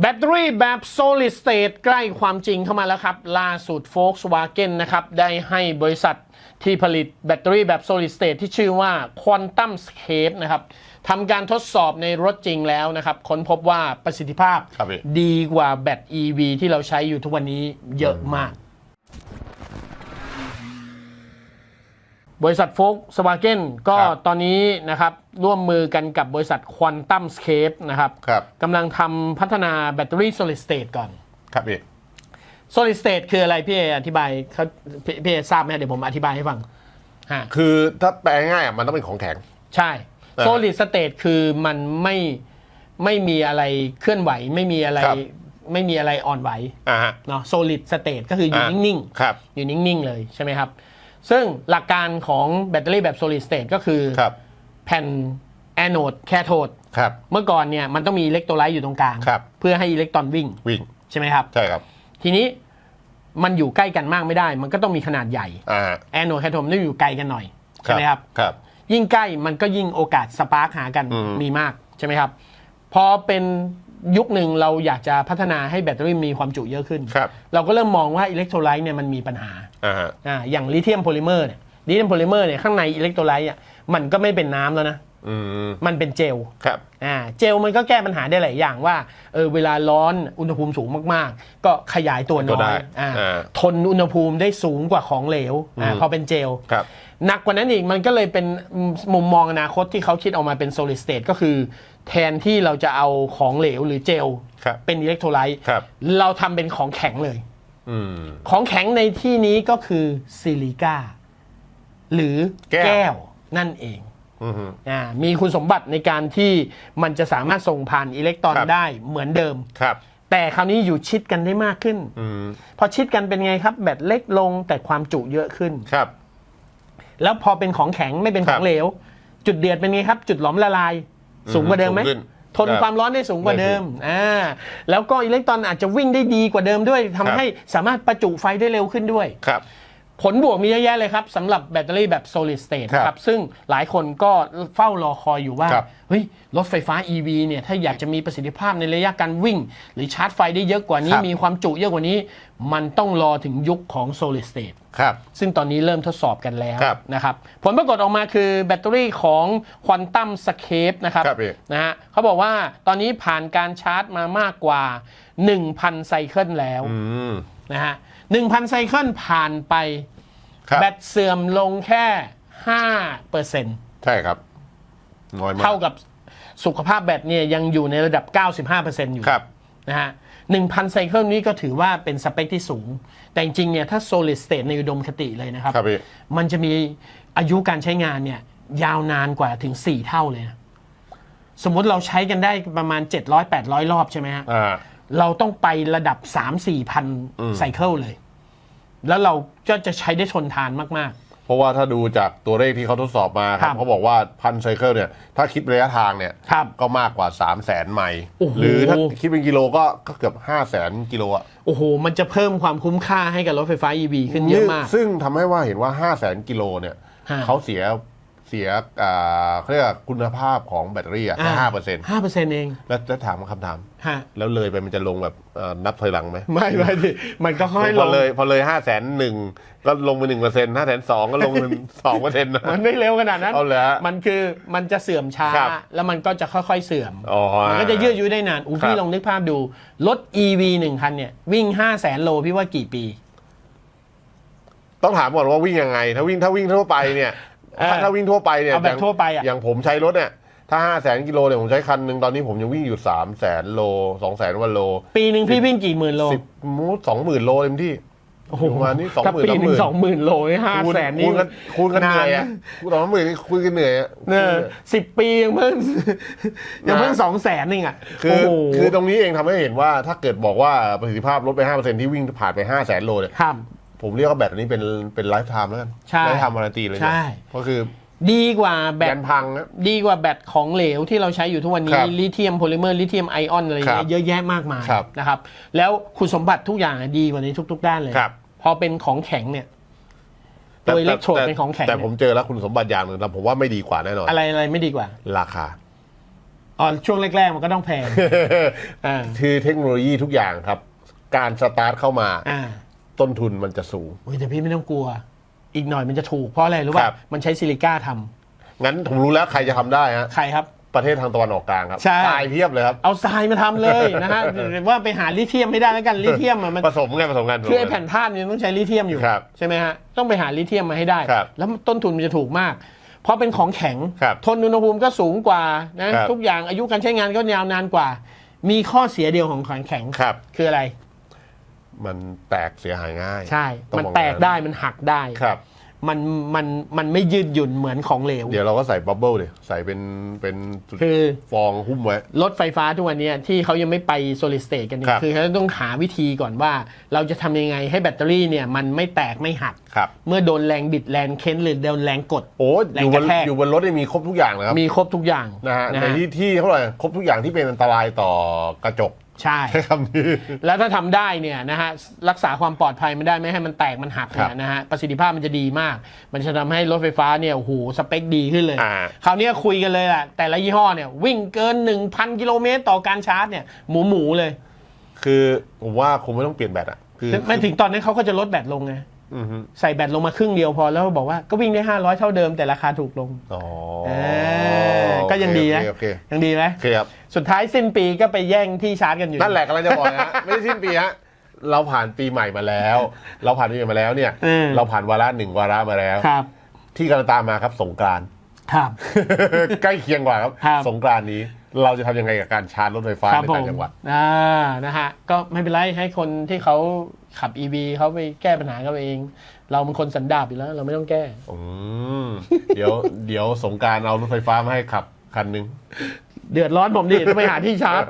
แบตเตอรี่แบบ solid state ใกล้ความจริงเข้ามาแล้วครับ ล่าสุด Volkswagen นะครับ ได้ให้บริษัทที่ผลิตแบตเตอรี่แบบ solid state ที่ชื่อว่า Quantum Scape นะครับทำการทดสอบในรถจริงแล้วนะครับ ค้นพบว่าประสิทธิภาพครับพี่ดีกว่าแบต EV ที่เราใช้อยู่ทุกวันนี้เยอะมาก บริษัทโฟกสวาเกนก็ครับตอนนี้นะครับร่วมมือกันกับบริษัท Quantum Scape นะครับครับ กำลังทำพัฒนาแบตเตอรี่ solid state ก่อน ครับพี่ solid state คืออะไรพี่เออธิบายเขาพี่พี่เอทราบไหมเดี๋ยวผมอธิบายให้ฟังฮะคือถ้าแปลง่ายๆอะมันต้องเป็นของแข็ง ใช่อ่า solid state คือมันไม่ไม่มีอะไรเคลื่อนไหว ไม่มีอะไรครับ ไม่มีอะไรอ่อนไหวอ่าฮะเนาะ solid state ก็คืออยู่อ่านิ่งครับๆอยู่นิ่ง ๆ เลยใช่ไหมครับ ซึ่งหลักการของแบตเตอรี่แบบ solid state ก็คือครับแผ่นแอนโอดแคโทดครับเมื่อก่อนเนี่ยมันต้องมีอิเล็กโทรไลต์อยู่ตรงกลางครับเพื่อให้อิเล็กตรอนวิ่งวิ่งใช่ไหมครับใช่ครับ ทีนี้มันอยู่ใกล้กันมากไม่ได้ มันก็ต้องมีขนาดใหญ่อ่าแอนโอดแคโทดมันต้องอยู่ไกลกันหน่อยใช่ไหมครับครับ ยิ่งใกล้มันก็ยิ่งโอกาสสปาร์คหากันอืมมีมากใช่ไหมครับ พอเป็น ยุคหนึ่งเราอยากจะพัฒนาให้แบตเตอรี่มีความจุเยอะขึ้น ครับ เราก็เริ่มมองว่าอิเล็กโทรไลต์เนี่ยมันมีปัญหาอ่าฮะอ่าอย่างลิเธียมโพลิเมอร์เนี่ยลิเธียมโพลิเมอร์เนี่ยข้างในอิเล็กโทรไลต์อะมันก็ไม่เป็นน้ำแล้วนะ อืมมันเป็นเจลครับ อ่าเจลมันก็แก้ปัญหาได้หลายอย่างว่าเออเวลาร้อนอุณหภูมิสูงมากๆ ก็ขยายตัวตัน้วได้อยอ่าอ่า ทนอุณหภูมิได้สูงกว่าของเหลวอ่าอืมพอเป็นเจล ครับ หนักกว่านั้นอีกมันก็เลยเป็นมุมมองอนาคตที่เขาคิดออกมาเป็น solid state ก็คือ แทนที่เราจะเอาของเหลวหรือเจลครับเป็นอิเล็กโทรไลต์ครับเราทำเป็นของแข็งเลย อืม ของแข็งในที่นี้ก็คือซิลิก้าหรือแก้ว แก้วนั่นเองอืมฮึอ่ามีคุณสมบัติในการที่มันจะสามารถส่งผ่านอิเล็กตรอนครับ ได้เหมือนเดิม ครับ แต่คราวนี้อยู่ชิดกันได้มากขึ้น อืม พอชิดกันเป็นไงครับ แบตเล็กลงแต่ความจุเยอะขึ้น ครับ แล้วพอเป็นของแข็งไม่เป็นขครัองบ เหลว จุดเดือดเป็นไงครับ จุดหลอมละลาย สูงกว่าเดิมไหมสูงขึ้น ทนครับความร้อนได้สูงกว่าเดิมอ่าแล้วก็อิเล็กตรอนอาจจะวิ่งได้ดีกว่าเดิมด้วยทำครับ ให้สามารถประจุไฟได้เร็วขึ้นด้วย ครับ ผลบวกมีเยอะแยะเลยครับสำหรับแบตเตอรี่แบบ solid state ครับนะครับ ซึ่งหลายคนก็เฝ้ารอคอยอยู่ว่าครับ เฮ้ยรถไฟฟ้า EV เนี่ยถ้าอยากจะมีประสิทธิภาพในระยะการวิ่ง หรือชาร์จไฟได้เยอะกว่านี้ ครับ มีความจุเยอะกว่านี้ มันต้องรอถึงยุคของ solid state ครับ ซึ่งตอนนี้เริ่มทดสอบกันแล้วครับนะครับ ผลปรากฏออกมาคือแบตเตอรี่ของ Quantum Scape นะครับครับพี่ นะฮะเขาบอกว่าตอนนี้ผ่านการชาร์จมามากกว่า 1,000 ไซเคิลแล้ว อืม นะฮะ 1,000 ไซเคิลผ่านไป ครับแบตเสื่อมลงแค่5เปอร์เซ็นต์ใช่ครับน้อยมากเท่ากับสุขภาพแบตเนี่ยยังอยู่ในระดับ 95เปอร์เซ็นต์อยู่ครับ นะฮะ1,000 ไซเคิลนี้ก็ถือว่าเป็นสเปคที่สูง แต่จริงๆเนี่ยถ้า solid state ในอุดมคติเลยนะครับ ครับพี่มันจะมีอายุการใช้งานเนี่ยยาวนานกว่าถึง 4 เท่าเลยนะสมมุติเราใช้กันได้ประมาณ 700-800 รอบใช่ไหมฮะ อ่า เราต้องไประดับ3-4พันไซเคิลเลย แล้วเราก็จะใช้ได้ทนทานมากเพราะว่าถ้าดูจากตัวเลขที่เขาทดสอบมาคครัรับบเขาบอกว่าพันไซเคิลเนี่ยถ้าคิดระยะทางเนี่ยครับก็มากกว่า 3 0 0แสนไมล์โอ้โหหรือถ้าคิดเป็นกิโลก็ก็เกือบ 5 0 0แสนกิโลอะๆโอ้โห มันจะเพิ่มความคุ้มค่าให้กับรถไฟฟ้า EV ขึ้นเยอะมาก ซึ่งทำให้ว่าเห็นว่า 5 0 0แสนกิโลเนี่ยฮะเขาเสีย เสียอ่าเขาเรียกว่าคุณภาพของแบตเตอรี่อะแค่ห้าเปอร์เซ็นต์ห้าเปอร์เซ็นต์เอง แล้วแล้วถามคำถามฮะแล้วเลยไปมันจะลงแบบเอ่อนับถอยหลังไหม ไม่ไม่ดิมันก็ค่อยพลองเลยพอเลยห้าแสนหนึ่งก็ลงไปหนึ่งเปอร์เซ็นต์ห้าแสนสองก็ลงเป็นสองเปอร์เซ็นต์นะมันไม่เร็วขนาดนั้นเอาเหรอฮะมันคือมันจะเสื่อมช้าครับแล้วมันก็จะค่อยๆเสื่อมอ๋อมันก็จะยืดอายุได้นานอู้ครับพี่ลองนึกภาพดูรถ EV หนึ่งคันเนี่ยวิ่ง5 0 0แสนโลพี่ว่ากี่ปีต้องถามก่อนว่าวิ่งยังไง ถ้าวิ่งถ้าวิ่งทั่วไปเนี่ย เออถ้าถ้าวิ่งทั่วไปเนี่ยเอาแบบย่งทั่วไปอะอย่างผมใช้รถเนี่ยถ้าห้าแสนกิโลเนี่ยผมใช้คันหนึ่งตอนนี้ผมยังวิ่งอยู่สามแสนโลสองแสนวันโลปีหนึ่งพี่วิ่งกี่หมื่นโลสิบมูสองหมื่นโลเต็มที่โอ้โหประมาณนี้20,000ถ้าปีหนึ่งสองหมื่นโลห้าคูณแสนนี่คูณกันคูณกันเหนื่อยอะาคูณสองหมื่นนี่คุยกันเหนื่อยอะ เนี่ยสิบปียังเพิ่งยังเพิ่งนะสองแสนนึงอะคือโอ้โห คือตรงนี้เองทำให้เห็นว่าถ้าเกิดบอกว่าประสิทธิภาพลดไปห้าเปอร์เซ็นที่วิ่งผ่านไปห้าแสนโลเนี่ยครับ ผมเรียกว่าแบตอันนี้เป็นเป็นไลฟ์ไทม์แล้วกันใช่ไลฟ์ไทม์วารันตีเลยใช่เนี่ยก็คือดีกว่าแบตยันพังนะ ดีกว่าแบตของเหลวที่เราใช้อยู่ทุกวันคนี้รับลิเธียมโพลิเมอร์ลิเธียมไอออนอะไรครัเงี้บยเยอะแยะมากมายครับนะครับแล้วคุณสมบัติทุกอย่างอะดีกว่านี้ทุก ๆ ด้านเลย ครับ พอเป็นของแข็งเนี่ยตัวอิเล็กโทรดเป็นของแข็งแต่เนี่ยผมเจอแล้วคุณสมบัติอย่างหนึ่งแต่ผมว่าไม่ดีกว่าแน่นอน อะไรอะไรไม่ดีกว่าราคา อ๋อช่วงแรก ๆ มันก็ต้องแพงอ่าคือเทคโนโลยีทุกอย่างครับ การสตาร์ทเข้ามา อ่า ต้นทุนมันจะสูงโอ้ยแต่พี่ไม่ต้องกลัว อีกหน่อยมันจะถูกเพราะอะไรรู้ครัป่ะบมันใช้ซิลิก้าทำงั้นผมรู้แล้วใครจะทำได้ฮะ ใครครับ ประเทศทางตะวันออกกลางครับใช่ ตายเพียบเลยครับ เอาทรายมาทำเลยนะฮะ หรือว่าไปหาลิเธียมไม่ได้แล้วกันลิเธียมอะมันผสมไงผสมกันคือไอ้แผ่นธาตุเนี่ยต้องใช้ลิเธียมอยู่ครับใช่ไหมฮะต้องไปหาลิเธียมมาให้ได้ ครับแล้วต้นทุนมันจะถูกมาก เพราะเป็นของแข็ง ครับทนอุณหภูมิก็สูงกว่านะครับ ทุกอย่างอายุการใช้งานก็ยาวนานกว่า มีข้อเสียเดียวของของแข็ง ครับ คืออะไร มันแตกเสียหายง่ายใช่ต้องมันบอกแตกงั้นได้มันหักได้ครับมันมันมันไม่ยืดหยุ่นเหมือนของเหลว เดี๋ยวเราก็ใส่บับเบิ้ลเลยใส่เป็นเป็นคือฟองหุ้มไว้ รถไฟฟ้าทุกวันเนี้ยที่เขายังไม่ไป solid state กันเนี่ยครับคือเขาต้องหาวิธีก่อนว่า เราจะทำยังไงให้แบตเตอรี่เนี่ยมันไม่แตกไม่หักครับเมื่อโดนแรงบิดแรงเค้นหรือโดนแรงกด โอ้แรองยู่บกนระแทกอยู่บนรถนี่มีครบทุกอย่างเลยครับ มีครบทุกอย่างนะฮะนะในฮะที่ที่เท่าไหร่ครบทุกอย่างที่เป็นอันตรายต่อกระจก ใช่ ใช้คำนี้ แล้วถ้าทำได้เนี่ยนะฮะรักษาความปลอดภัยมันได้ไม่ให้มันแตกมันหักครัเนี่ยบนะฮะประสิทธิภาพมันจะดีมาก มันจะทำให้รถไฟฟ้าเนี่ยโอ้โหสเปคดีขึ้นเลย อ่า คราวนี้คุยกันเลยแหละแต่ละยี่ห้อเนี่ยวิ่งเกิน 1,000 กิโลเมตรต่อการชาร์จเนี่ยหมูหมูๆเลยคือผมว่าคงไม่ต้องเปลี่ยนแบตอะ คือไม่ถึงตอนนั้นเขาก็จะลดแบตลงไงอือฮึใส่แบตลงมาครึ่งเดียวพอแล้วบอกว่าก็วิ่งได้ 500 เท่าเดิมแต่ราคาถูกลง อ๋อเออก็ ยังดีนะโอเคยังดีไหมโอเคครับสุดท้ายสิ้นปีก็ไปแย่งที่ชาร์จกันอยู่ นั่นแหละกำลังจะบอกนะฮะไม่ได้สิ้นปีฮะเราผ่านปีใหม่มาแล้ว เราผ่านปีใหม่มาแล้วเนี่ยเออเราผ่านวาระหนึ่งวาระมาแล้วครับ ที่กำลังตามมาครับสงกรานต์ครับใกล้เคียงกว่าครับครับสงกรานต์นี้เราจะทำยังไงกับการชาร์จรถไฟฟ้าครับในผต่ามงจังหวัดอ่านะฮะ ก็ไม่เป็นไรให้คนที่เขาขับ EV เขาไปแก้ปัญหาเขาเอง เราเป็นคนสันดาบอยู่แล้ว เราไม่ต้องแก้ อืมเดี๋ยว เดี๋ยวสงกรารเอารถไฟฟ้ามาให้ขับ คันหนึ่ง เดือดร้อนผมดิต้องไปหาที่ชาร์จ